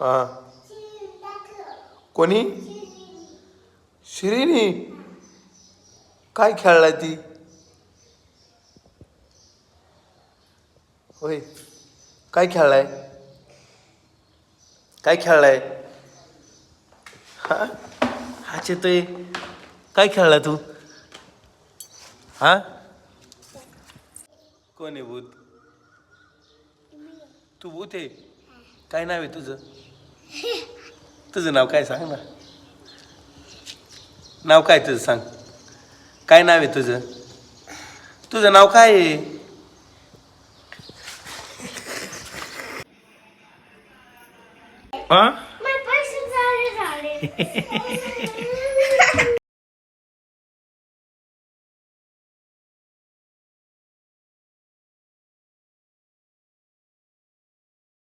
हां. कोणी? श्रीनी. काय खेळलाय ती? होय. काय खेळलाय? काय खेळलाय? हा? हा चेतोय काय खेळला तू? हा? कोणी भूत? तू भूत आहे. काय नाव आहे तुझं? तुझं नाव काय सांग ना. नाव काय तुझं सांग. काय नाव आहे तुझं? तुझं नाव काय आहे? हा? पैसे झाले झाले